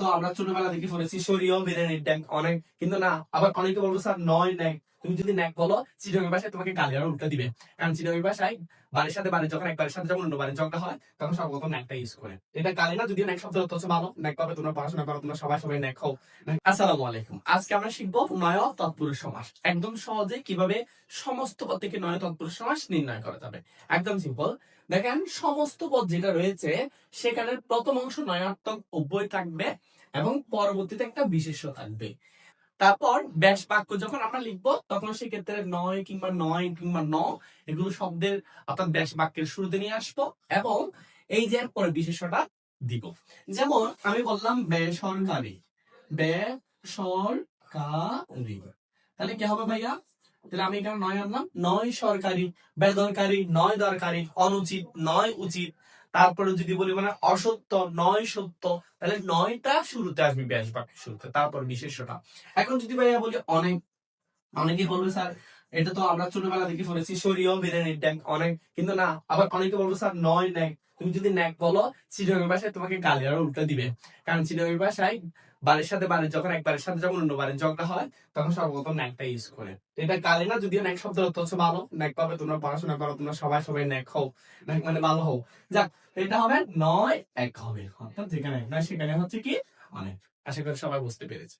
তো আমরা ছোটবেলা থেকে পড়েছি শরীয় বিরিয়ানির ট্যাঙ্ক অনেক। কিন্তু না, আবার অনেকে বলব, স্যার, নয় ন্যাক তুমি যদি ন্যাক বলো চিটংয়ের ভাষায় তোমাকে গালি আর উল্টা দিবে। কারণ চিটংয়ের ভাষায় বাড়ির সাথে বাড়ি যখন একবারের সাথে যখন অন্য বাড়ির ঝগড়া হয়, তখন সর্বপ্রথম ন্যাকটা ইউজ করে। এটা গালি না, যদিও ন্যাক শব্দ হচ্ছে ভালো। ন্যাক পাবে, তোমরা পড়াশোনা করো, তোমরা সবাই সবাই ন্যাক হও। আসসালামু আলাইকুম। আজকে আমরা শিখব নয় তৎপুরুষ সমাস। একদম সহজে কীভাবে সমস্ত পদ থেকে নয় তৎপুরুষ সমাস নির্ণয় করা যাবে। একদম সিম্পল দেখেন, সমস্ত পদ যেটা রয়েছে সেখানে প্রথম অংশ নয়াত্মক অব্যয় থাকবে এবং পরবর্তীতে একটা বিশেষ্য থাকবে। তারপর ব্যাস বাক্য যখন আমরা লিখব, তখন সেক্ষেত্রে নয় কিংবা নয় কিংবা ন, এগুলো শব্দের অর্থাৎ ব্যাস বাক্যের শুরুতে নিয়ে আসব এবং এই যে পরে বিশেষটা দিব। যেমন আমি বললাম বেসরকারি বেসরকারি। তাহলে কি হবে ভাইয়া? তাহলে আমি এখানে নয় আনলাম। নয় সরকারি, বেদরকারি, নয় দরকারি, অনুচিত, নয় উচিত। তারপরে যদি বলি মানে অসত্য, নয় সত্য, তাহলে নয়টা শুরুতে আসবে ব্যাস বাক্যের শুরুতে, তারপর বিশেষটা। এখন যদি ভাইয়া বলি অনেক, অনেকেই বলবে, স্যার এটা তো আমরা ছোটবেলা থেকে পড়েছি শরীয় বিরিয়ানির ট্যাঙ্ক অনেক, কিন্তু না, আবার অনেকে বলব, স্যার, নয় ন্যাক। তুমি যদি ন্যাক বলো চিরঙের ভাষায় তোমাকে গালি আর উল্টা দিবে। কারণ চিরঙের ভাষায় বাড়ির সাথে বাড়ির যখন একবারের সাথে যখন অন্য বাড়ির ঝগড়া হয়, তখন সর্বপ্রথম ন্যাকটা ইউজ করে। এটা গালি না, যদিও ন্যাক শব্দ অর্থ হচ্ছে ভালো। ন্যাক পাবে তোমরা, পড়াশোনা করো, তোমরা সবাই সবাই ন্যাক হও। ন্যাক মানে ভালো হও। যাক, এটা হবে নয়, এক হবে। যেখানে, নয় সেখানে হচ্ছে কি, অনেক। আশা করি সবাই বুঝতে পেরেছে।